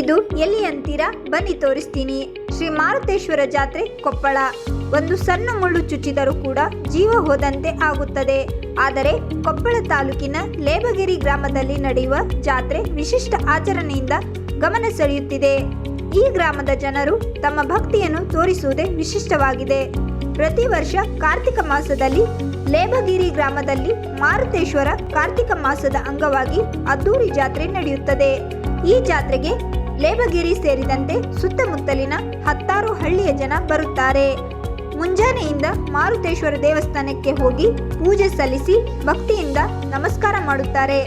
ಇದು ಎಲ್ಲಿ ಅಂತೀರಾ? ಬನ್ನಿ ತೋರಿಸ್ತೀನಿ. ಶ್ರೀ ಮಾರುತೇಶ್ವರ ಜಾತ್ರೆ ಕೊಪ್ಪಳ. ಒಂದು ಸಣ್ಣ ಮುಳ್ಳು ಚುಚ್ಚಿದರೂ ಕೂಡ ಜೀವ ಹೋದಂತೆ ಆಗುತ್ತದೆ. ಆದರೆ ಕೊಪ್ಪಳ ತಾಲೂಕಿನ ಲೇಬಗಿರಿ ಗ್ರಾಮದಲ್ಲಿ ನಡೆಯುವ ಜಾತ್ರೆ ವಿಶಿಷ್ಟ ಆಚರಣೆಯಿಂದ ಗಮನ ಸೆಳೆಯುತ್ತಿದೆ. ಈ ಗ್ರಾಮದ ಜನರು ತಮ್ಮ ಭಕ್ತಿಯನ್ನು ತೋರಿಸುವುದೇ ವಿಶಿಷ್ಟವಾಗಿದೆ. ಪ್ರತಿ ವರ್ಷ ಕಾರ್ತಿಕ ಮಾಸದಲ್ಲಿ ಲೇಬಗಿರಿ ಗ್ರಾಮದಲ್ಲಿ ಮಾರುತೇಶ್ವರ ಕಾರ್ತಿಕ ಮಾಸದ ಅಂಗವಾಗಿ ಅದ್ದೂರಿ ಜಾತ್ರೆ ನಡೆಯುತ್ತದೆ. ಈ ಜಾತ್ರೆಗೆ ಲೇಬಗಿರಿ ಸೇರಿದಂತೆ ಸುತ್ತಮುತ್ತಲಿನ ಹತ್ತಾರು ಹಳ್ಳಿಯ ಜನ ಬರುತ್ತಾರೆ. ಮುಂಜಾನೆಯಿಂದ ಮಾರುತೇಶ್ವರ ದೇವಸ್ಥಾನಕ್ಕೆ ಹೋಗಿ ಪೂಜೆ ಸಲ್ಲಿಸಿ ಭಕ್ತಿಯಿಂದ ನಮಸ್ಕಾರ ಮಾಡುತ್ತಾರೆ.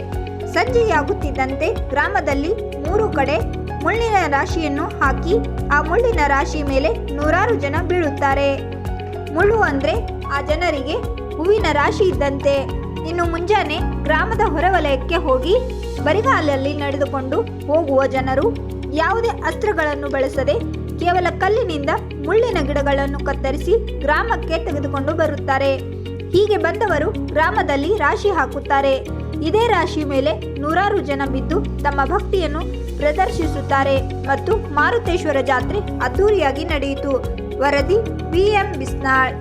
ಸಂಜೆಯಾಗುತ್ತಿದ್ದಂತೆ ಗ್ರಾಮದಲ್ಲಿ ಮೂರು ಕಡೆ ಮುಳ್ಳಿನ ರಾಶಿಯನ್ನು ಹಾಕಿ ಆ ಮುಳ್ಳಿನ ರಾಶಿ ಮೇಲೆ ನೂರಾರು ಜನ ಬೀಳುತ್ತಾರೆ. ಮುಳ್ಳು ಅಂದರೆ ಆ ಜನರಿಗೆ ಹೂವಿನ ರಾಶಿ ಇದ್ದಂತೆ. ಇನ್ನು ಮುಂಜಾನೆ ಗ್ರಾಮದ ಹೊರವಲಯಕ್ಕೆ ಹೋಗಿ ಬರಿಗಾಲಲ್ಲಿ ನಡೆದುಕೊಂಡು ಹೋಗುವ ಜನರು ಯಾವುದೇ ಅಸ್ತ್ರಗಳನ್ನು ಬಳಸದೆ ಕೇವಲ ಕಲ್ಲಿನಿಂದ ಮುಳ್ಳಿನ ಗಿಡಗಳನ್ನು ಕತ್ತರಿಸಿ ಗ್ರಾಮಕ್ಕೆ ತೆಗೆದುಕೊಂಡು ಬರುತ್ತಾರೆ. ಹೀಗೆ ಬಂದವರು ಗ್ರಾಮದಲ್ಲಿ ರಾಶಿ ಹಾಕುತ್ತಾರೆ. ಇದೇ ರಾಶಿ ಮೇಲೆ ನೂರಾರು ಜನ ಬಿದ್ದು ತಮ್ಮ ಭಕ್ತಿಯನ್ನು ಪ್ರದರ್ಶಿಸುತ್ತಾರೆ ಮತ್ತು ಮಾರುತೇಶ್ವರ ಜಾತ್ರೆ ಅದ್ದೂರಿಯಾಗಿ ನಡೆಯಿತು. ವರದಿ ಬಿ ಎಂ ಬಿಸ್ನಾಳ್.